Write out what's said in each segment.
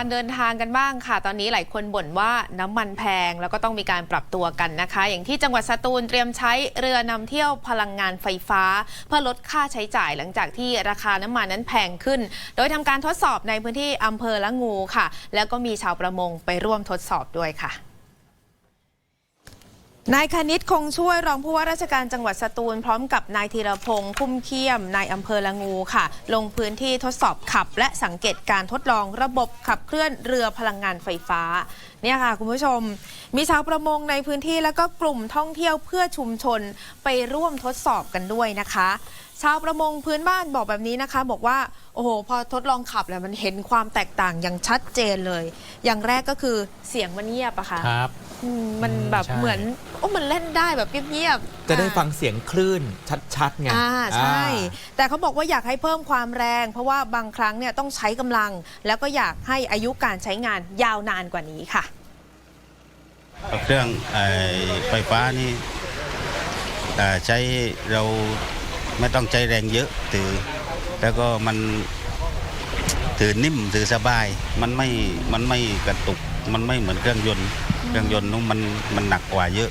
การเดินทางกันบ้างค่ะ ตอนนี้หลายคนบ่นว่าน้ำมันแพงแล้วก็ต้องมีการปรับตัวกันนะคะ อย่างที่จังหวัดสตูลเตรียมใช้เรือนำเที่ยวพลังงานไฟฟ้า เพื่อลดค่าใช้จ่ายหลังจากที่ราคาน้ำมันนั้นแพงขึ้น โดยทำการทดสอบในพื้นที่อำเภอละงูค่ะ แล้วก็มีชาวประมงไปร่วมทดสอบด้วยค่ะ นายคณิตคงช่วยรองผู้ว่าราชการจังหวัดสตูล พร้อมกับนายธีรพงศ์คุ้มเขี้ยมนายอำเภอละงูค่ะ ลงพื้นที่ทดสอบขับ และสังเกตการทดลองระบบขับเคลื่อนเรือพลังงานไฟฟ้าเนี่ยค่ะคุณผู้ชม มีชาวประมงในพื้นที่แล้วก็กลุ่มท่องเที่ยวเพื่อชุมชนไปร่วมทดสอบกันด้วยนะคะ ชาวประมงพื้นบ้านบอกแบบนี้นะคะ บอกว่าโอ้โหพอทดลองขับแล้วมันเห็นความแตกต่างอย่างชัดเจนเลย อย่างแรกก็คือเสียงมันเงียบอะค่ะครับ อืมมันอืมแบบใช่ เหมือนโอ้มันเล่นได้แบบเงียบๆจะได้อ่า ฟังเสียงคลื่นชัดๆไงอ่าใช่ อ่า แต่เขาบอกว่าอยากให้เพิ่มความแรง เพราะว่าบางครั้งเนี่ยต้องใช้กำลัง แล้วก็อยากให้อายุการใช้งานยาวนานกว่านี้ค่ะเครื่องไอ้ไฟฟ้านี่เอ่อใช้เราไม่ต้องใช้แรงเยอะถือแล้วก็มัน ถือนิ่มถือสบาย มันไม่มันไม่กระตุก มันไม่เหมือนเครื่องยนต์ เครื่องยนต์นู้นมันมันหนักกว่าเยอะ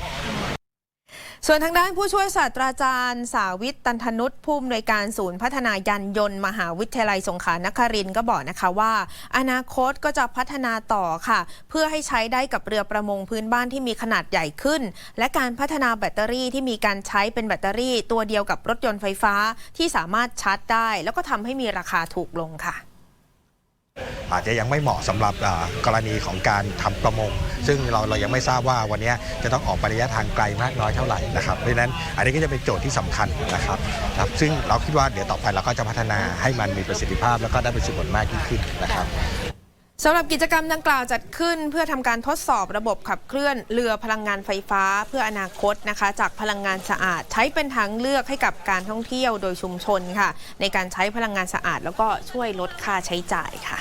ส่วนทางด้านผู้ช่วยศาสตราจารย์ สาวิตตันทนุษผู้อำนวยการศูนย์พัฒนายานยนต์ มหาวิทยาลัยสงขลานครินทร์ก็บอกนะคะว่า อนาคตก็จะพัฒนาต่อค่ะ เพื่อให้ใช้ได้กับเรือประมงพื้นบ้านที่มีขนาดใหญ่ขึ้น และการพัฒนาแบตเตอรี่ที่มีการใช้เป็นแบตเตอรี่ ตัวเดียวกับรถยนต์ไฟฟ้าที่สามารถชาร์จได้ แล้วก็ทำให้มีราคาถูกลงค่ะ อาจจะยังไม่เหมาะสำหรับกรณีของการทำประมง ซึ่งเราเรายังไม่ทราบว่าวันนี้จะต้องออกระยะทางไกลมากน้อยเท่าไหร่นะครับเพราะฉะนั้นอันนี้ก็จะเป็นโจทย์ที่สำคัญนะครับครับ ซึ่งเราคิดว่าเดี๋ยวต่อไปเราก็จะพัฒนาให้มันมีประสิทธิภาพ แล้วก็ได้ประสิทธิผลมากยิ่งขึ้นนะครับสำหรับกิจกรรมดังกล่าวจัดขึ้น เพื่อทำการทดสอบระบบขับเคลื่อนเรือพลังงานไฟฟ้า เพื่ออนาคตนะคะ จากพลังงานสะอาด ใช้เป็นทางเลือกให้กับการท่องเที่ยวโดยชุมชนค่ะ ในการใช้พลังงานสะอาด แล้วก็ช่วยลดค่าใช้จ่ายค่ะ